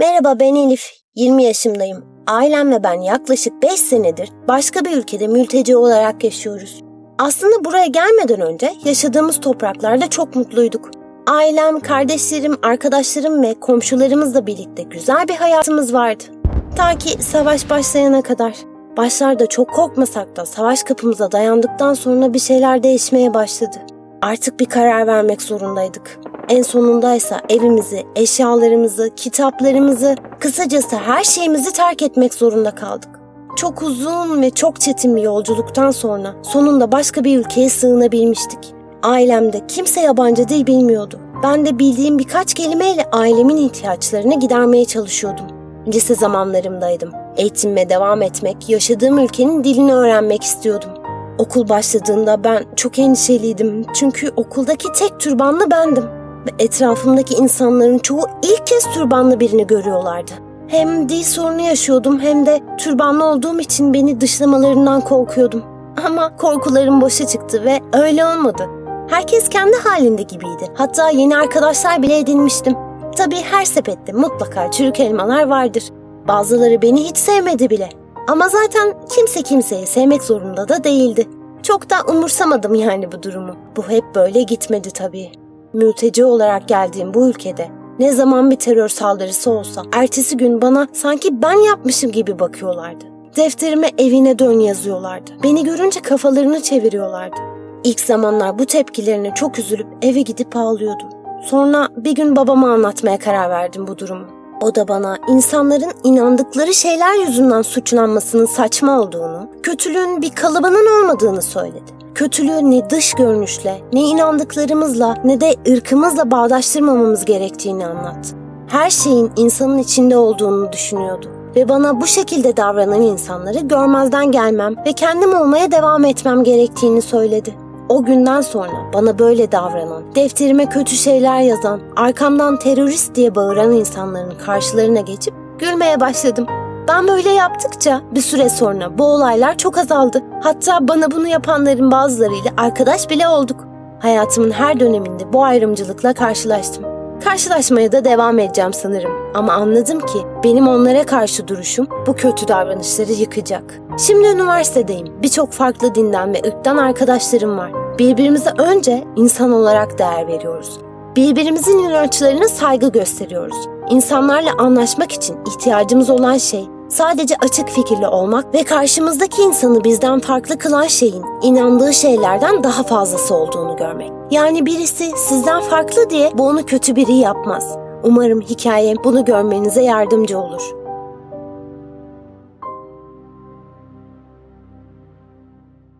Merhaba ben Elif. 20 yaşındayım. Ailem ve ben yaklaşık 5 senedir başka bir ülkede mülteci olarak yaşıyoruz. Aslında buraya gelmeden önce yaşadığımız topraklarda çok mutluyduk. Ailem, kardeşlerim, arkadaşlarım ve komşularımızla birlikte güzel bir hayatımız vardı. Ta ki savaş başlayana kadar. Başlarda çok korkmasak da savaş kapımıza dayandıktan sonra bir şeyler değişmeye başladı. Artık bir karar vermek zorundaydık. En sonundaysa evimizi, eşyalarımızı, kitaplarımızı, kısacası her şeyimizi terk etmek zorunda kaldık. Çok uzun ve çok çetin bir yolculuktan sonra sonunda başka bir ülkeye sığınabilmiştik. Ailemde kimse yabancı dil bilmiyordu. Ben de bildiğim birkaç kelimeyle ailemin ihtiyaçlarını gidermeye çalışıyordum. Lise zamanlarımdaydım. Eğitimime devam etmek, yaşadığım ülkenin dilini öğrenmek istiyordum. Okul başladığında ben çok endişeliydim çünkü okuldaki tek türbanlı bendim. Ve etrafımdaki insanların çoğu ilk kez türbanlı birini görüyorlardı. Hem dil sorunu yaşıyordum hem de türbanlı olduğum için beni dışlamalarından korkuyordum. Ama korkularım boşa çıktı ve öyle olmadı. Herkes kendi halinde gibiydi. Hatta yeni arkadaşlar bile edinmiştim. Tabii her sepette mutlaka çürük elmalar vardır. Bazıları beni hiç sevmedi bile. Ama zaten kimse kimseyi sevmek zorunda da değildi. Çok da umursamadım yani bu durumu. Bu hep böyle gitmedi tabii. Mülteci olarak geldiğim bu ülkede ne zaman bir terör saldırısı olsa ertesi gün bana sanki ben yapmışım gibi bakıyorlardı. Defterime evine dön yazıyorlardı. Beni görünce kafalarını çeviriyorlardı. İlk zamanlar bu tepkilerine çok üzülüp eve gidip ağlıyordum. Sonra bir gün babama anlatmaya karar verdim bu durumu. O da bana insanların inandıkları şeyler yüzünden suçlanmasının saçma olduğunu, kötülüğün bir kalıbının olmadığını söyledi. Kötülüğü ne dış görünüşle, ne inandıklarımızla, ne de ırkımızla bağdaştırmamamız gerektiğini anlattı. Her şeyin insanın içinde olduğunu düşünüyordu ve bana bu şekilde davranan insanları görmezden gelmem ve kendim olmaya devam etmem gerektiğini söyledi. O günden sonra bana böyle davranan, defterime kötü şeyler yazan, arkamdan terörist diye bağıran insanların karşılarına geçip gülmeye başladım. Ben böyle yaptıkça bir süre sonra bu olaylar çok azaldı. Hatta bana bunu yapanların bazılarıyla arkadaş bile olduk. Hayatımın her döneminde bu ayrımcılıkla karşılaştım. Karşılaşmaya da devam edeceğim sanırım. Ama anladım ki benim onlara karşı duruşum bu kötü davranışları yıkacak. Şimdi üniversitedeyim. Birçok farklı dinden ve ırktan arkadaşlarım var. Birbirimize önce insan olarak değer veriyoruz. Birbirimizin inançlarına saygı gösteriyoruz. İnsanlarla anlaşmak için ihtiyacımız olan şey sadece açık fikirli olmak ve karşımızdaki insanı bizden farklı kılan şeyin inandığı şeylerden daha fazlası olduğunu görmek. Yani birisi sizden farklı diye bu onu kötü biri yapmaz. Umarım hikayem bunu görmenize yardımcı olur.